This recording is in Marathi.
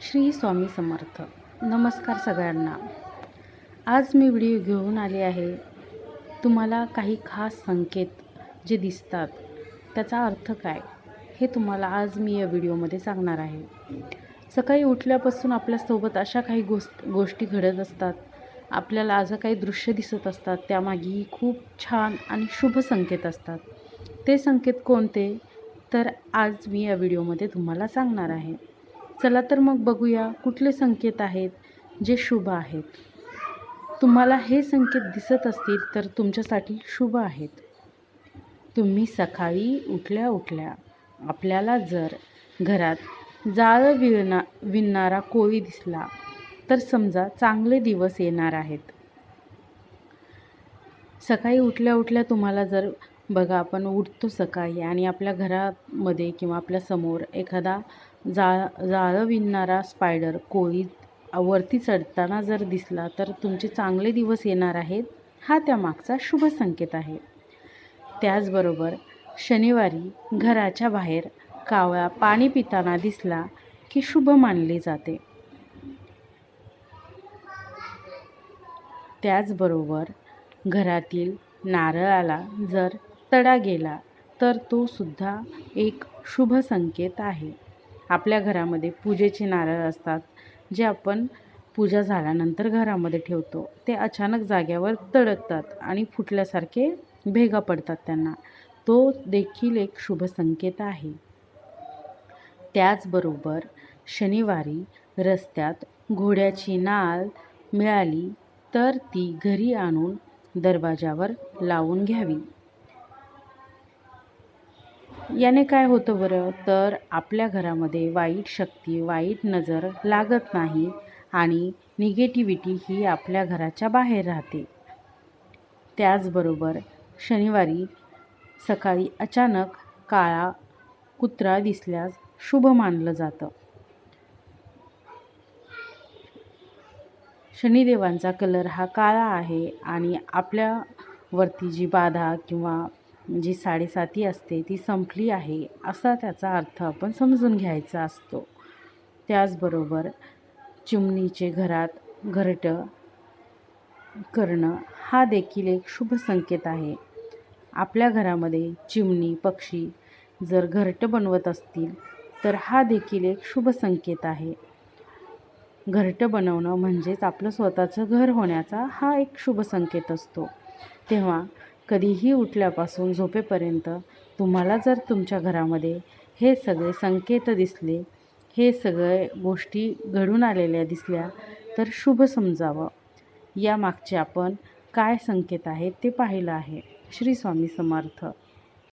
श्री स्वामी समर्थ. नमस्कार सगळ्यांना. आज मी व्हिडिओ घेऊन आले आहे. तुम्हाला काही खास संकेत जे दिसतात त्याचा अर्थ काय हे तुम्हाला आज मी या व्हिडिओमध्ये सांगणार आहे. सकाळी उठल्यापासून आपल्यासोबत अशा काही गोष्ट गोष्टी घडत असतात. आपल्याला आज काही दृश्य दिसत असतात त्यामागेही खूप छान आणि शुभ संकेत असतात. ते संकेत कोणते? तर आज मी या व्हिडिओमध्ये तुम्हाला सांगणार आहे. चला तर मग बघूया कुठले संकेत आहेत जे शुभ आहेत. तुम्हाला हे संकेत दिसत असतील तर तुमच्यासाठी शुभ आहेत. तुम्ही सकाळी उठल्या उठल्या आपल्याला जर घरात जाळं विणा विणणारा कोळी दिसला तर समजा चांगले दिवस येणार आहेत. सकाळी उठल्या उठल्या तुम्हाला जर बघा आपण उठतो सकाळी आणि आपल्या घरामध्ये किंवा आपल्यासमोर एखादा जाळ जाळं विणणारा स्पायडर कोळी वरती चढताना जर दिसला तर तुमचे चांगले दिवस येणार आहेत हा त्यामागचा शुभ संकेत आहे. त्याचबरोबर शनिवारी घराच्या बाहेर कावळा पाणी पिताना दिसला की शुभ मानले जाते. त्याचबरोबर घरातील नारळाला जर तडा गेला तर तो सुद्धा एक शुभ संकेत आहे. आपल्या घरामध्ये पूजेचे नारळ असतात जे आपण पूजा झाल्यानंतर घरामध्ये ठेवतो. ते अचानक जाग्यावर तडकतात आणि फुटल्यासारखे भेगा पडतात त्यांना. तो देखील एक शुभ संकेत आहे. त्याचबरोबर शनिवारी रस्त्यात घोड्याची नाळ मिळाली तर ती घरी आणून दरवाजावर लावून घ्यावी. याने काय होतं बरं? तर आपल्या घरामध्ये वाईट शक्ती वाईट नजर लागत नाही आणि निगेटिव्हिटी ही आपल्या घराच्या बाहेर राहते. त्याचबरोबर शनिवारी सकाळी अचानक काळा कुत्रा दिसल्यास शुभ मानलं जातं. शनिदेवांचा कलर हा काळा आहे आणि आपल्यावरती जी बाधा किंवा जी साडेसाती असते ती संपली आहे असा त्याचा अर्थ आपण समजून घ्यायचा असतो. त्याचबरोबर चिमणीचे घरात घरटं करणं हा देखील एक शुभ संकेत आहे. आपल्या घरामध्ये चिमणी पक्षी जर घरटं बनवत असतील तर हा देखील एक शुभ संकेत आहे. घरटं बनवणं म्हणजेच आपलं स्वतःचं घर होण्याचा हा एक शुभ संकेत असतो. तेव्हा कधीही उठल्यापासून झोपेपर्यंत तुम्हाला जर तुमच्या घरामध्ये हे सगळे संकेत दिसले हे सगळे गोष्टी घडून आलेल्या दिसल्या तर शुभ समजावं. यामागचे आपण काय संकेत आहेत ते पाहिलं आहे. श्री स्वामी समर्थ.